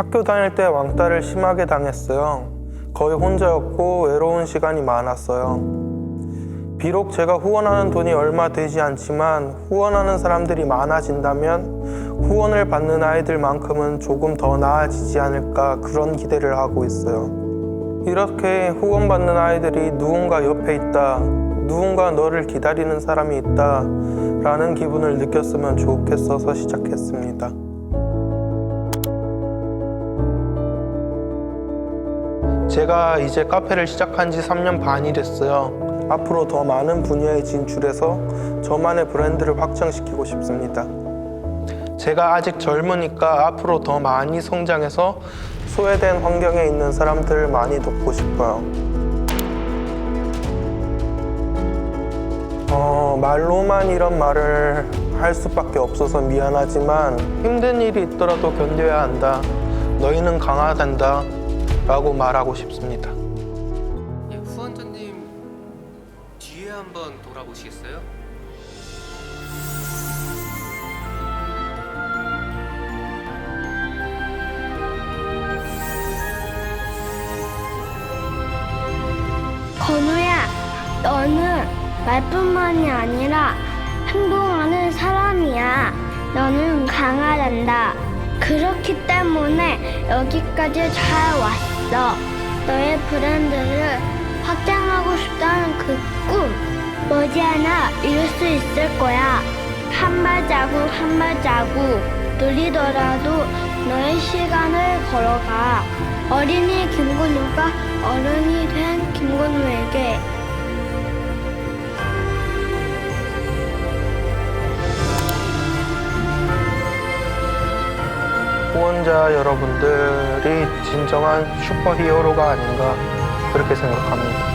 학교 다닐 때 왕따를 심하게 당했어요. 거의 혼자였고 외로운 시간이 많았어요. 비록 제가 후원하는 돈이 얼마 되지 않지만 후원하는 사람들이 많아진다면 후원을 받는 아이들만큼은 조금 더 나아지지 않을까 그런 기대를 하고 있어요. 이렇게 후원받는 아이들이 누군가 옆에 있다, 누군가 너를 기다리는 사람이 있다 라는 기분을 느꼈으면 좋겠어서 시작했습니다. 제가 이제 카페를 시작한 지 3년 반이 됐어요. 앞으로 더 많은 분야에 진출해서 저만의 브랜드를 확장시키고 싶습니다. 제가 아직 젊으니까 앞으로 더 많이 성장해서 소외된 환경에 있는 사람들 많이 돕고 싶어요. 어, 말로만 이런 말을 할 수밖에 없어서 미안하지만 힘든 일이 있더라도 견뎌야 한다. 너희는 강하단다. 라고 말하고 싶습니다. 예, 후원자님 뒤에 한번 돌아보시겠어요? 건우야, 너는 말뿐만이 아니라 행동하는 사람이야. 너는 강하단다. 그렇기 때문에 여기까지 잘 왔어. 너의 브랜드를 확장하고 싶다는 그 꿈, 머지않아 이룰 수 있을 거야. 한 발자국 한 발자국 느리더라도 너의 시간을 걸어가. 어린이 김건우가 어른이 된 김건우에게 후원자 여러분들이 진정한 슈퍼히어로가 아닌가 그렇게 생각합니다.